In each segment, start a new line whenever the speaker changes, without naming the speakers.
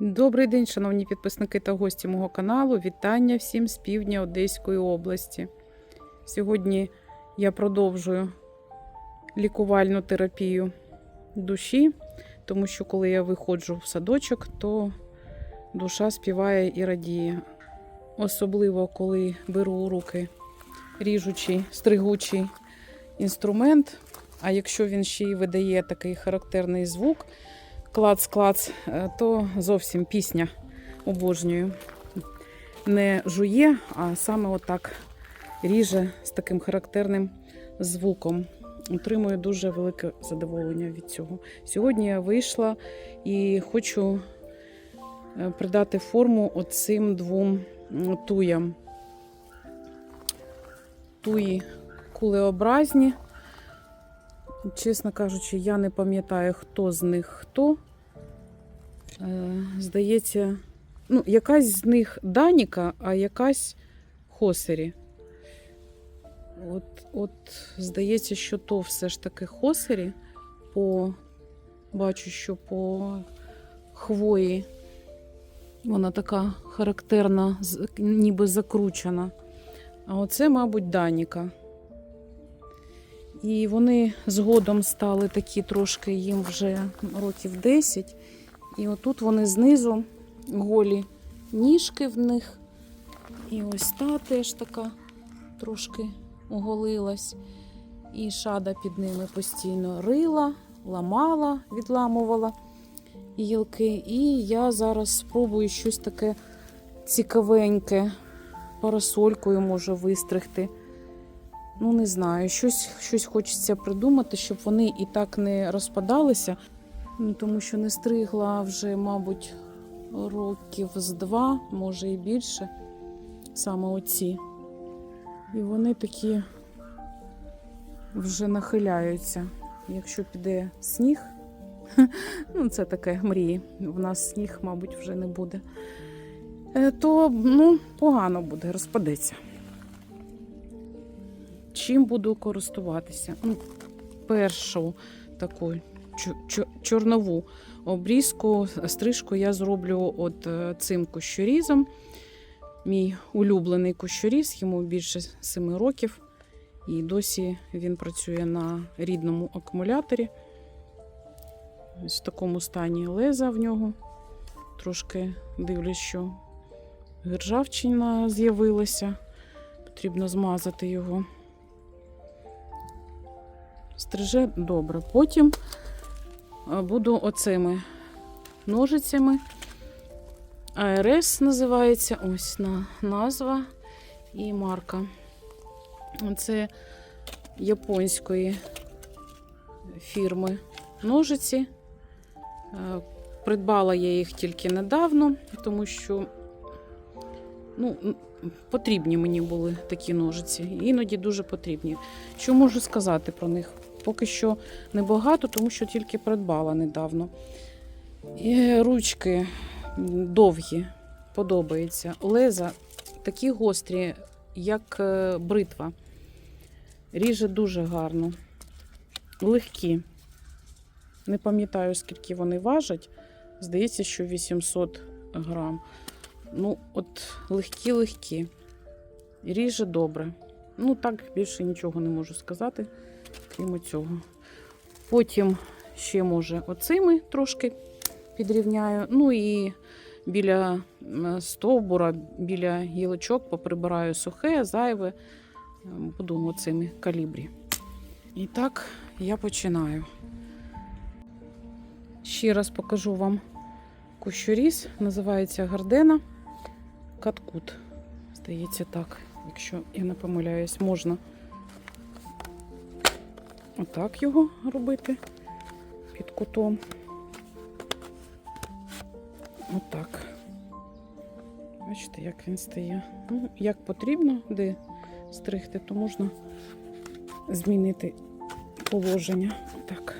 Добрий день, шановні підписники та гості мого каналу. Вітання всім з півдня Одеської області. Сьогодні я продовжую лікувальну терапію душі, тому що коли я виходжу в садочок, то душа співає і радіє. Особливо коли беру у руки ріжучий, стригучий інструмент. А якщо він ще й видає такий характерний звук, клац-клац, е, то зовсім пісня обожнюю. Не жує, а саме отак ріже з таким характерним звуком. Отримую дуже велике задоволення від цього. Сьогодні я вийшла і хочу е, придати форму оцим двом туям. Туї кулеобразні. Чесно кажучи, я не пам'ятаю, хто з них хто. Е, здається, ну, якась з них Даніка, а якась Хосері. От, от, здається, що то все ж таки Хосері. По, бачу, що по хвої вона така характерна, ніби закручена. А оце, мабуть, Даніка. І вони згодом стали такі трошки їм вже років 10. І отут вони знизу голі ніжки в них. І ось та теж така трошки оголилась. І шада під ними постійно рила, ламала, відламувала гілки. І я зараз спробую щось таке цікавеньке, парасолькою може вистригти. Ну, не знаю, щось, щось хочеться придумати, щоб вони і так не розпадалися. Ну, Тому що не стригла вже, мабуть, років з два, може і більше, саме оці. І вони такі вже нахиляються. Якщо піде сніг, ну це таке мрії. В нас сніг, мабуть, вже не буде. е, То ну, погано буде, розпадеться. Чим буду користуватися? Ну, першу чо- чорнову обрізку, стрижку я зроблю от е, цим кущорізом. Мій улюблений кущоріз, йому більше 7 років. І досі він працює на рідному акумуляторі. Ось в такому стані леза в нього. Трошки дивлюсь, що гержавчина з'явилася. Потрібно змазати його. Стриже добре. Потім буду оцими ножицями. АРС називається ось на назва і марка. Це японської фірми ножиці. Е, Придбала я їх тільки недавно, тому що ну, потрібні мені були такі ножиці. Іноді дуже потрібні. Що можу сказати про них? Поки що небагато, тому що тільки придбала недавно. І ручки довгі, подобається. Леза такі гострі, як е, бритва. Ріже дуже гарно. Легкі. Не пам'ятаю, скільки вони важать. Здається, що 800 грам. Ну, от легкі-легкі. Ріже добре. Ну, так більше нічого не можу сказати, крім цього. Потім ще, може, оцими трошки підрівняю. Ну і біля стовбура, біля гілочок поприбираю сухе, зайве. Ем, Буду оцими калібрі. І так я починаю. Ще раз покажу вам кущоріз. Називається Гардена Каткут. Здається, так. Якщо я не помиляюсь, можна отак його робити під кутом. Отак. Бачите, як він стає. Ну, як потрібно, де стригти, то можна змінити положення. Так.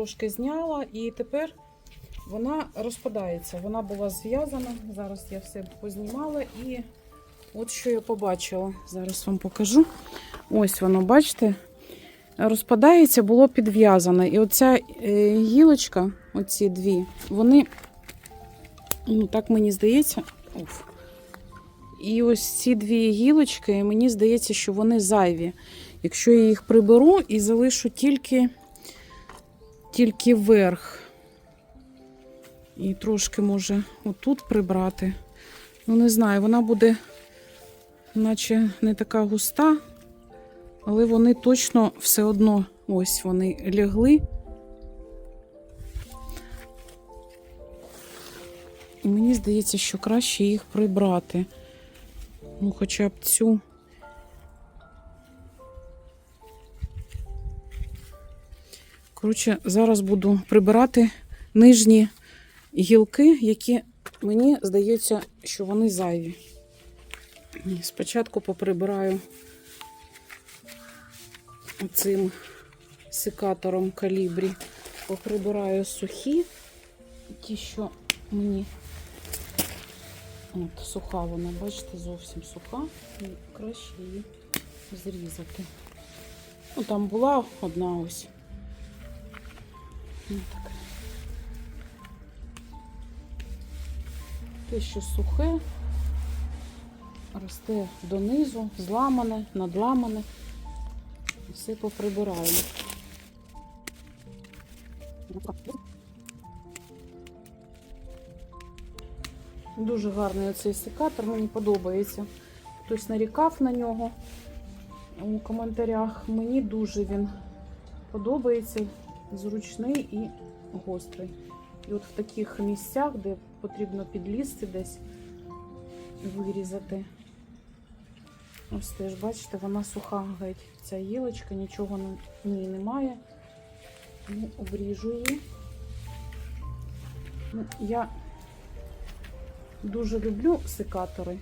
Трошки зняла, і тепер вона розпадається. Вона була зв'язана. Зараз я все познімала і от що я побачила. Зараз вам покажу. Ось воно, бачите, розпадається, було підв'язане. І оця е, гілочка, оці дві, вони, ну так мені здається, уф. І ось ці дві гілочки, мені здається, що вони зайві. Якщо я їх приберу і залишу тільки, тільки верх. І трошки може отут прибрати. Ну, не знаю, вона буде, наче не така густа, але вони точно все одно ось вони лягли. І мені здається, що краще їх прибрати. Ну, хоча б цю. Коротше, зараз буду прибирати нижні гілки, які мені здається, що вони зайві. Спочатку поприбираю цим секатором калібрі, поприбираю сухі, ті, що мені От, суха вона, бачите, зовсім суха. І краще її зрізати. Ну, там була одна ось. Те, що сухе, росте донизу, зламане, надламане. Все поприбираємо. Дуже гарний оцей секатор, мені подобається. Хтось нарікав на нього у коментарях. Мені дуже він подобається, зручний і гострий. І от в таких місцях, де потрібно підлізти десь, вирізати. Ось теж, бачите, вона суха геть. Ця гілочка, нічого на ній немає. Ну, обріжу її. Ну, я Дуже люблю секатори.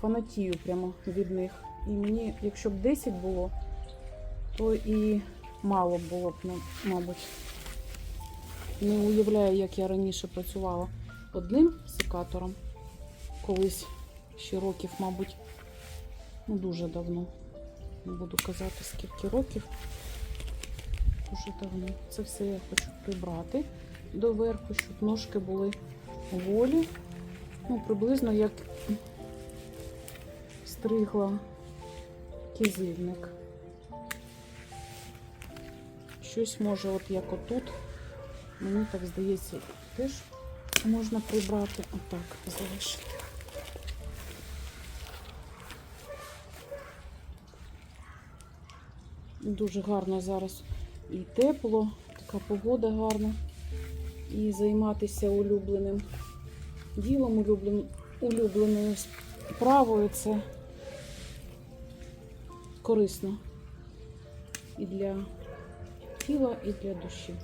Фанатію прямо від них. І мені, якщо б 10 було, то і мало було б, ну, мабуть. Не уявляю, як я раніше працювала одним секатором. Колись ще років, мабуть, ну дуже давно. Не буду казати, скільки років. Дуже давно. Це все я хочу прибрати доверху, щоб ножки були волі. Ну, приблизно як стригла кизильник. Щось може, от як отут, мені так здається, теж можна прибрати, отак залишити. Дуже гарно зараз і тепло, така погода гарна. І займатися улюбленим ділом, улюблен, улюбленою справою це корисно і для тіла, і для душі.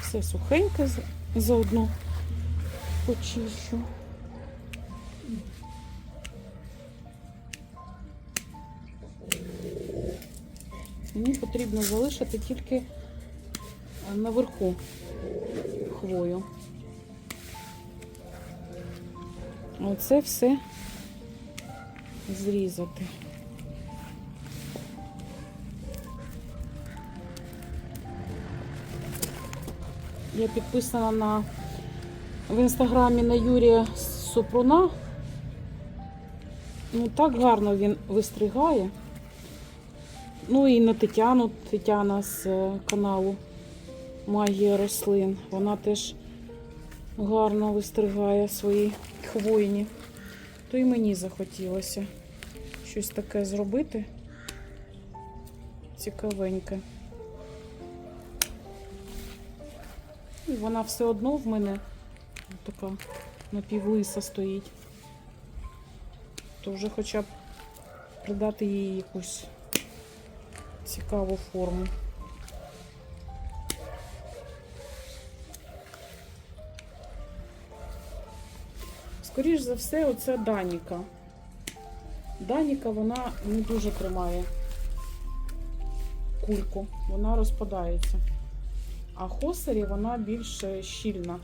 Все сухеньке заодно почищу. Мені потрібно залишити тільки наверху хвою. Оце все зрізати. Я підписана на в інстаграмі на Юрія Супруна. Ну, так гарно він вистригає. Ну і на Тетяну, Тетяна з е, каналу Магія рослин. Вона теж гарно вистригає свої хвойні. То і мені захотілося щось таке зробити. Цікавеньке. І вона все одно в мене така напівлиса стоїть. То вже хоча б придати їй якусь цікаву форму. Скоріш за все, оце Даніка. Даніка вона не дуже тримає кульку, вона розпадається. А хосері вона більш щільна.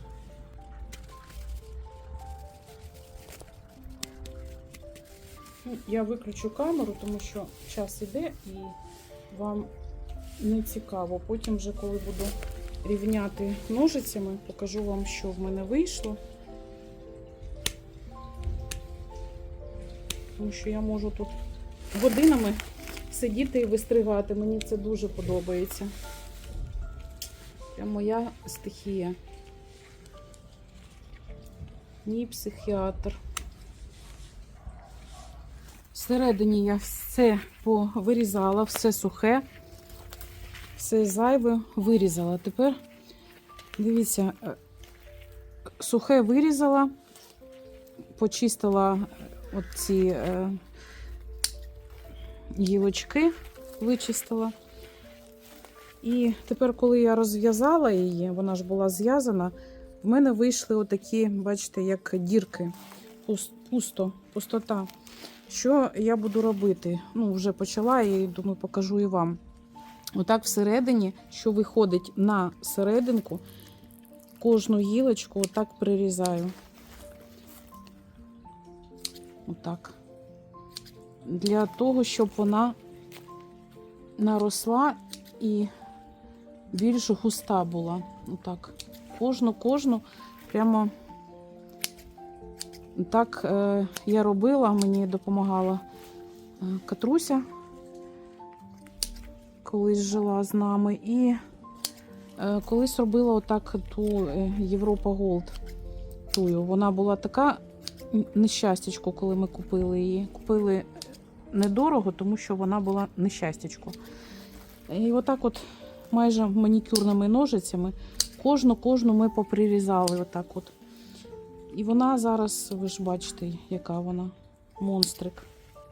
Ну, Я виключу камеру, тому що час іде і вам не цікаво. Потім, вже коли буду рівняти ножицями, покажу вам, що в мене вийшло. Тому що я можу тут годинами сидіти і вистригати. Мені це дуже подобається. Це моя стихія. Мій психіатр. Всередині я все повирізала, все сухе, все зайве вирізала. Тепер, дивіться, е, сухе вирізала, почистила оці е, гілочки, вичистила. І тепер, коли я розв'язала її, вона ж була зв'язана, в мене вийшли отакі, бачите, як дірки, пусто, пустота. Що я буду робити? Ну, вже почала і думаю, покажу і вам. Отак всередині, що виходить на серединку, кожну гілочку отак прирізаю. Отак. Для того, щоб вона наросла і більш густа була. Отак. Кожну, кожну прямо так е, я робила, мені допомагала е, Катруся, колись жила з нами. І е, колись робила отак ту е, Європа Голд. Тую. Вона була така нещастячко, коли ми купили її. Купили недорого, тому що вона була нещастячко. І отак от майже манікюрними ножицями кожну кожну ми поприрізали. Отак от. І вона зараз, ви ж бачите, яка вона монстрик.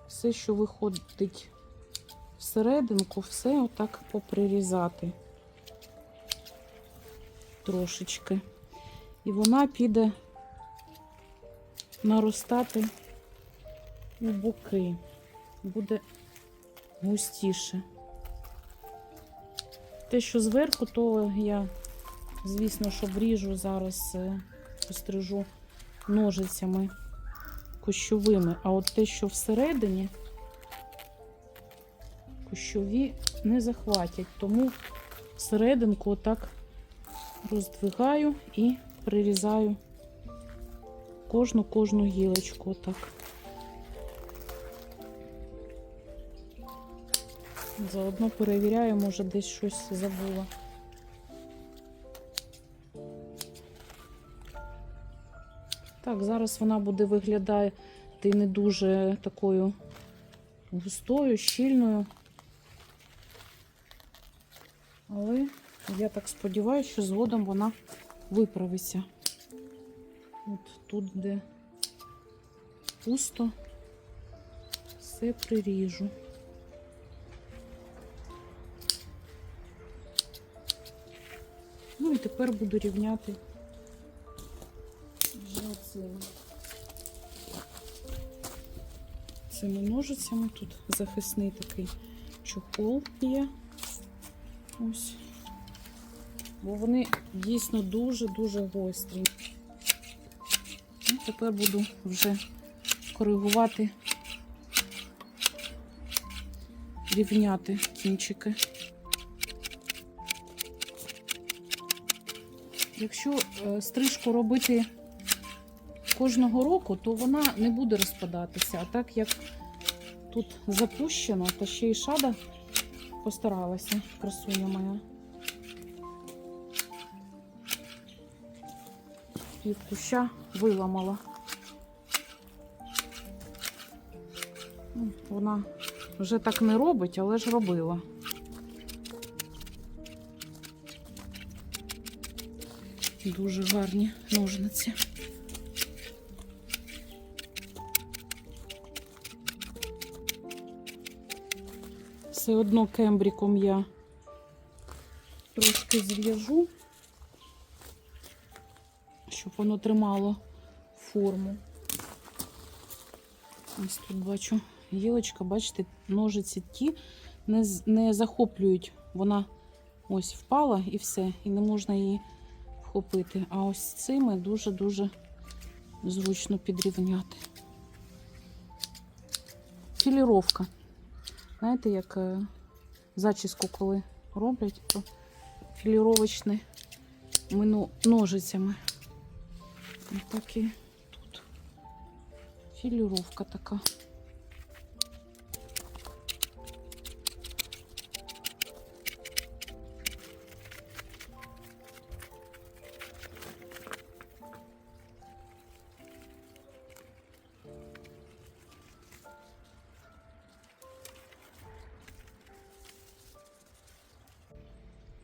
Все, що виходить всерединку, все отак поприрізати трошечки. І вона піде наростати у боки. Буде густіше. Те, що зверху, то я, звісно, що вріжу зараз, е, пострижу ножицями кущовими. А от те, що всередині, кущові не захватять. Тому серединку отак роздвигаю і прирізаю кожну кожну гілочку отак. Заодно перевіряю, може десь щось забула. Так, зараз вона буде виглядати не дуже такою густою, щільною. Але я так сподіваюся, що згодом вона виправиться. От тут, де пусто, все приріжу. Ну і тепер буду рівняти вже оцими. Цими ножицями тут захисний такий чохол є. Ось. Бо вони дійсно дуже-дуже гострі. Ну, тепер буду вже коригувати, рівняти кінчики. Якщо е, стрижку робити кожного року, то вона не буде розпадатися. А так як тут запущено, то ще й шада постаралася, красуня моя. Пів куща виламала. Ну, Вона вже так не робить, але ж робила. Дуже гарні ножниці. Все одно кембриком я трошки зв'яжу, щоб воно тримало форму. Ось тут бачу гілочка, бачите, ножиці ті не, не захоплюють. Вона ось впала і все, і не можна її вхопити. А ось цими дуже-дуже зручно підрівняти. Філіровка. Знаєте, як е, зачіску, коли роблять, то філіровочне ножицями. Ось так і тут. Філіровка така.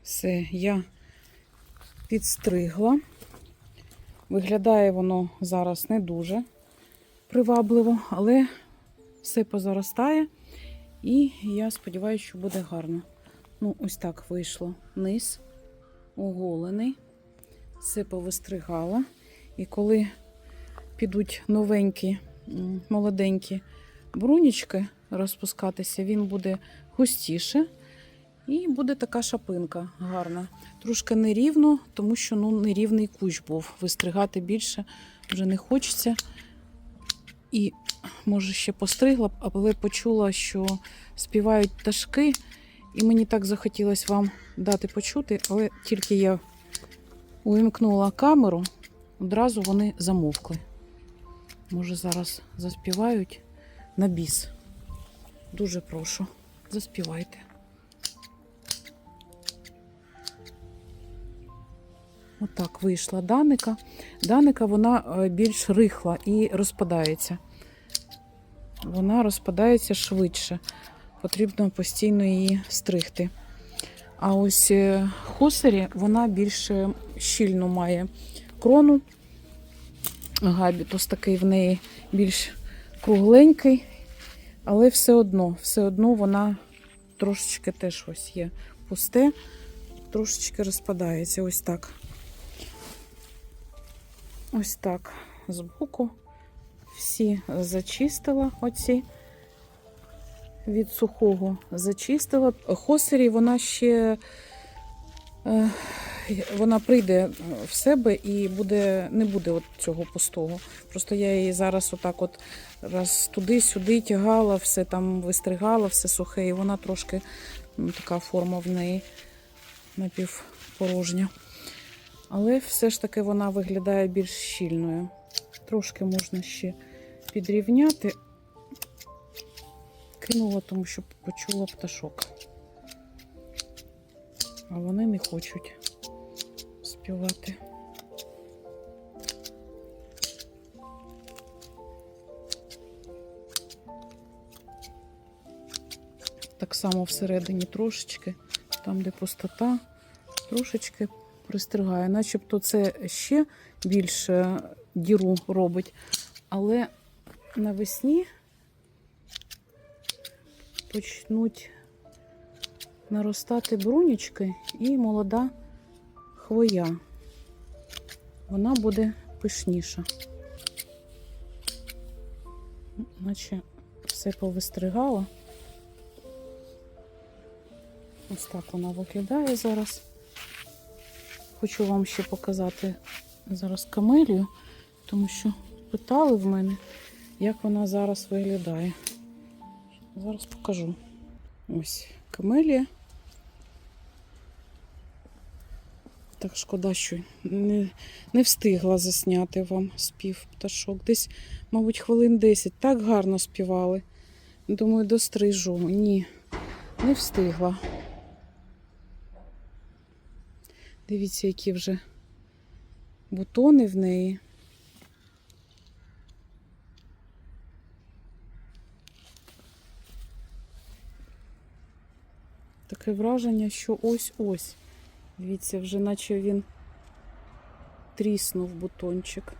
Все, я підстригла. Виглядає воно зараз не дуже привабливо, але все позаростає. І я сподіваюся, що буде гарно. Ну, ось так вийшло. Низ оголений. Все повистригала. І коли підуть новенькі, молоденькі брунічки розпускатися, він буде густіше. І буде така шапинка гарна. Трошки нерівно, тому що ну, нерівний кущ був. Вистригати більше вже не хочеться. І, може, ще постригла б, але почула, що співають пташки, і мені так захотілося вам дати почути, але тільки я увімкнула камеру, одразу вони замовкли. Може, зараз заспівають на біс. Дуже прошу, заспівайте. Отак вийшла даника. Даника вона е, більш рихла і розпадається. Вона розпадається швидше. Потрібно постійно її стригти. А ось е, хосері вона більш е, щільно має крону. Габітус такий в неї більш кругленький, але все одно, все одно вона трошечки теж ось є пусте, трошечки розпадається. Ось так. Ось так збоку. Всі зачистила оці від сухого зачистила. Хосері вона ще е, вона прийде в себе і буде, не буде от цього пустого. Просто я її зараз отак от раз туди-сюди тягала, все там вистригала, все сухе, і вона трошки ну, така форма в неї напівпорожня. Але все ж таки вона виглядає більш щільною. Трошки можна ще підрівняти. Кинула, тому що почула пташок. А вони не хочуть співати. Так само всередині трошечки, там, де пустота, трошечки пристригає. Начебто це ще більше діру робить. Але навесні почнуть наростати брунічки і молода хвоя. Вона буде пишніша. Наче все повистригала. Ось так вона виглядає зараз. Хочу вам ще показати зараз камелію, тому що питали в мене, як вона зараз виглядає. Зараз покажу. Ось камелія. Так шкода, що не, не встигла засняти вам спів пташок. Десь, мабуть, хвилин 10. Так гарно співали. Думаю, дострижу. Ні, не встигла. Дивіться, які вже бутони в неї. Таке враження, що ось-ось. Дивіться, вже наче він тріснув бутончик.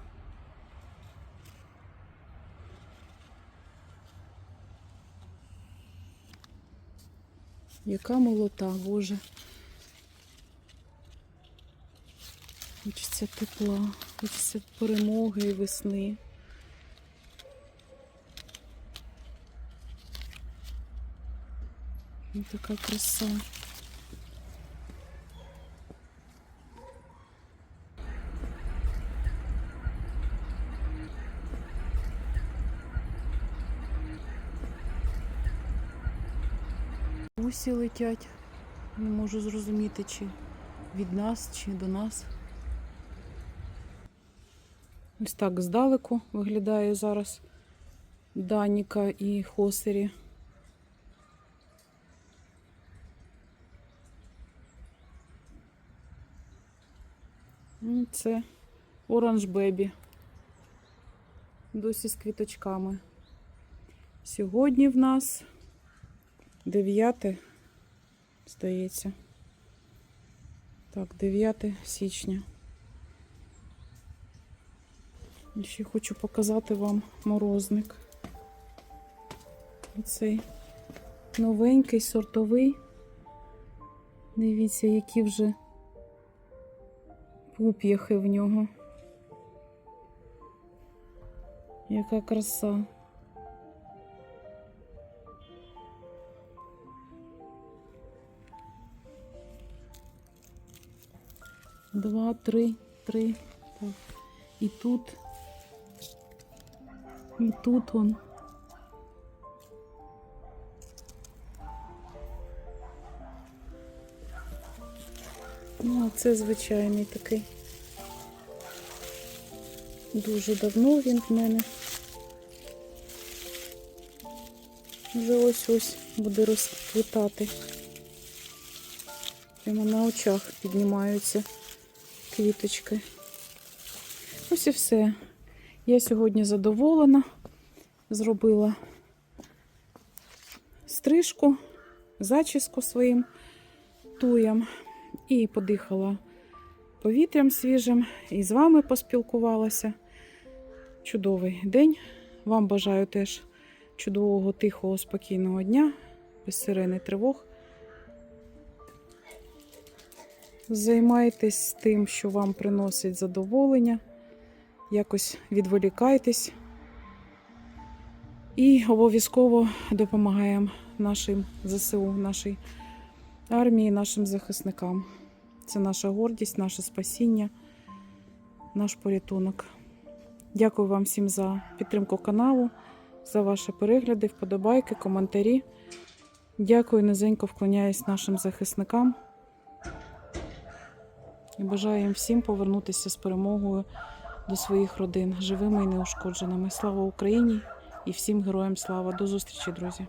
Яка молота, Боже. Хочеться тепла, хочеться перемоги і весни. Така краса. Усі летять, не можу зрозуміти, чи від нас, чи до нас. Ось так здалеку виглядає зараз Даніка і Хосері. Це Оранж Бебі. Досі з квіточками. Сьогодні в нас 9, здається. Так, 9 січня. І ще хочу показати вам морозник. Оцей новенький, сортовий. Дивіться, які вже пуп'яхи в нього. Яка краса. Два, три, три. Так. І тут. І тут он. Ну, а це звичайний такий. Дуже давно він в мене. Вже ось-ось буде розквітати. Прямо на очах піднімаються квіточки. Ось і все. Я сьогодні задоволена. Зробила стрижку, зачіску своїм туям і подихала повітрям свіжим, і з вами поспілкувалася. Чудовий день. Вам бажаю теж чудового, тихого, спокійного дня, без сирени тривог. Займайтесь тим, що вам приносить задоволення, якось відволікайтесь і обов'язково допомагаємо нашим ЗСУ, нашій армії, нашим захисникам. Це наша гордість, наше спасіння, наш порятунок. Дякую вам всім за підтримку каналу, за ваші перегляди, вподобайки, коментарі. Дякую, низенько вклоняюсь нашим захисникам. І бажаю їм всім повернутися з перемогою до своїх родин, живими і неушкодженими. Слава Україні і всім героям слава! До зустрічі, друзі!